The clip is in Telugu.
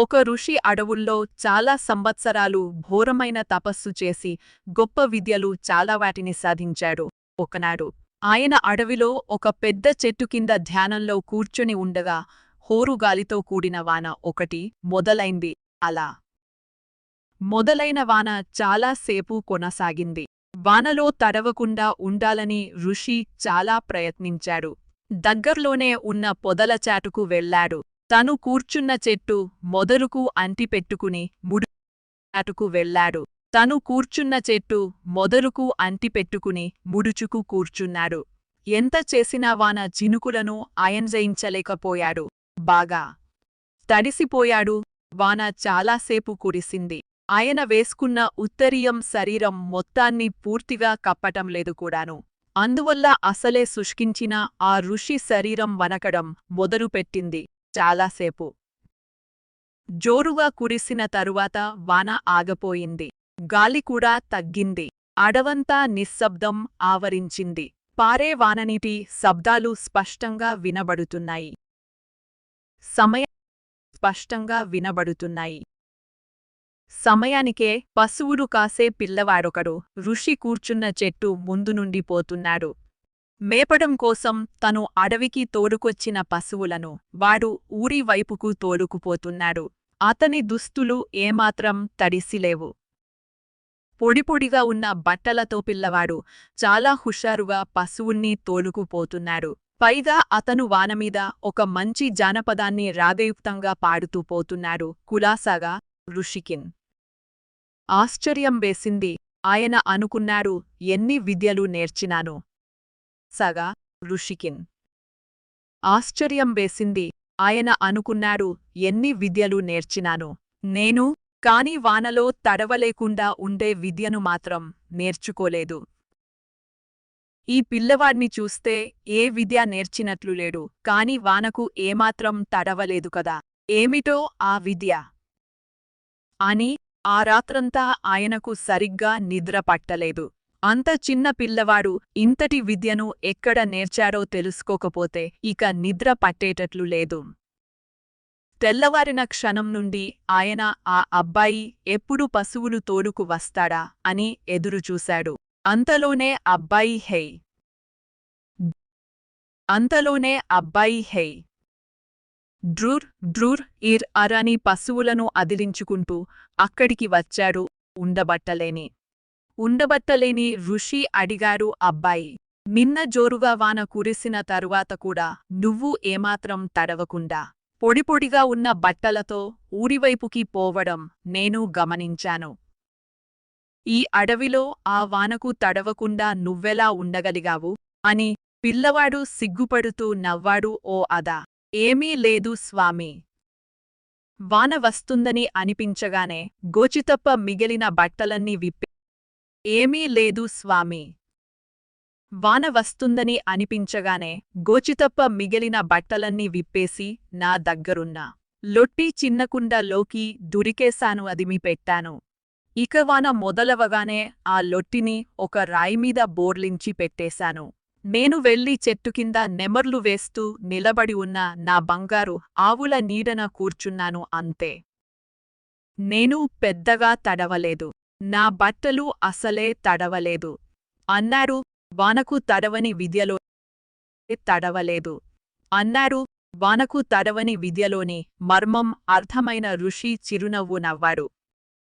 ఒక ఋషి అడవుల్లో చాలా సంవత్సరాలు ఘోరమైన తపస్సు చేసి గొప్ప విద్యలు చాలా వాటిని సాధించాడు. ఒకనాడు ఆయన అడవిలో ఒక పెద్ద చెట్టు కింద ధ్యానంలో కూర్చొని ఉండగా హోరుగాలితో కూడిన వాన ఒకటి మొదలైంది. అలా మొదలైన వాన చాలాసేపు కొనసాగింది. వానలో తడవకుండా ఉండాలని ఋషి చాలా ప్రయత్నించాడు. దగ్గర్లోనే ఉన్న పొదల చాటుకు వెళ్ళాడు తను కూర్చున్న చెట్టు మొదలుకు అంటిపెట్టుకుని ముడు చాటుకు వెళ్ళాడు తను కూర్చున్న చెట్టు మొదలుకు అంటిపెట్టుకుని ముడుచుకు కూర్చున్నాడు. ఎంత చేసినా వాన చినుకులను అయంజయించలేకపోయాడు. బాగా తడిసిపోయాడు. వాన చాలాసేపు కురిసింది. ఆయన వేసుకున్న ఉత్తరీయం శరీరం మొత్తాన్ని పూర్తిగా కప్పటం లేదు కూడాను. అందువల్ల అసలే శుష్కించిన ఆ ఋషి శరీరం వనకడం మొదలుపెట్టింది. చాలాసేపు జోరుగా కురిసిన తరువాత వాన ఆగపోయింది. గాలి కూడా తగ్గింది. అడవంతా నిశ్శబ్దం ఆవరించింది. పారే వాననీటి శబ్దాలు స్పష్టంగా వినబడుతున్నాయి. సమయ స్పష్టంగా వినబడుతున్నాయి. సమయానికే పశువులు కాసే పిల్లవాడొకడు ఋషి కూర్చున్న చెట్టు ముందు నుండి పోతున్నాడు. మేపడం కోసం తను అడవికి తోడుకొచ్చిన పశువులను వాడు ఊరి వైపుకు తోడుకుపోతున్నాడు. అతని దుస్తులు ఏమాత్రం తడిసిలేవు. పొడిపొడిగా ఉన్న బట్టలతో పిల్లవాడు చాలా హుషారుగా పశువుణ్ణి తోలుకుపోతున్నాడు. పైగా అతను వానమీద ఒక మంచి జానపదాన్ని రాగయుక్తంగా పాడుతూ పోతున్నాడు కులాసాగా ఋషికిన్. ఆశ్చర్యం వేసింది. ఆయన అనుకున్నాడు ఎన్ని విద్యలు నేర్చినాను. సగా ఋషికిన్. ఆశ్చర్యం వేసింది. ఆయన అనుకున్నారు ఎన్ని విద్యలు నేర్చినాను. నేను కాని వానలో తడవలేకుండా ఉండే విద్యను మాత్రం నేర్చుకోలేదు. ఈ పిల్లవాడ్ని చూస్తే ఏ విద్య నేర్చినట్లు లేడు కాని వానకు ఏమాత్రం తడవలేదు కదా. ఏమిటో ఆ విద్య? అని ఆ రాత్రంతా ఆయనకు సరిగ్గా నిద్ర పట్టలేదు. అంత చిన్న పిల్లవాడు ఇంతటి విద్యను ఎక్కడ నేర్చారో తెలుసుకోకపోతే ఇక నిద్ర పట్టేటట్లు లేదు. తెల్లవారిన క్షణం నుండి ఆయన ఆ అబ్బాయి ఎప్పుడు పశువులు తోడుకు వస్తాడా అని ఎదురుచూశాడు. అంతలోనే అబ్బాయి హెయ్ అంతలోనే అబ్బాయి హెయ్ డ్రూర్ డ్రూర్ ఇర్ అరని పశువులను అదిలించుకుంటూ అక్కడికి వచ్చాడు ఉండబట్టలేని. ఉండబట్టలేని ఋషి అడిగారు అబ్బాయి. నిన్న జోరుగా వాన కురిసిన తరువాత కూడా నువ్వు ఏమాత్రం తడవకుండా పొడిపొడిగా ఉన్న బట్టలతో ఊరివైపుకి పోవడం నేను గమనించాను. ఈ అడవిలో ఆ వానకు తడవకుండా నువ్వెలా ఉండగలిగావు? అని పిల్లవాడు సిగ్గుపడుతూ నవ్వాడు ఓ అదా. ఏమీ లేదు స్వామి. వాన వస్తుందని అనిపించగానే గోచితప్ప మిగిలిన బట్టలన్నీ విప్పి ఏమీ లేదు స్వామి. వాన వస్తుందని అనిపించగానే గోచితప్ప మిగిలిన బట్టలన్నీ విప్పేసి నా దగ్గరున్న లొట్టి చిన్నకుండలోకి దురికేశాను అదిమి పెట్టాను ఇక వాన మొదలవగానే ఆ లొట్టిని ఒక రాయిమీద బోర్లించి పెట్టేశాను. నేను వెళ్ళి చెట్టు కింద నెమర్లు వేస్తూ నిలబడి ఉన్న నా బంగారు ఆవుల నీడన కూర్చున్నాను అంతే. నేను పెద్దగా తడవలేదు. నా బట్టలు అసలే తడవలేదు. అన్నారు వానకు తడవని విద్యలో తడవలేదు. అన్నారు వానకు తడవని విద్యలోని మర్మం అర్థమైన ఋషి చిరునవ్వు నవ్వారు.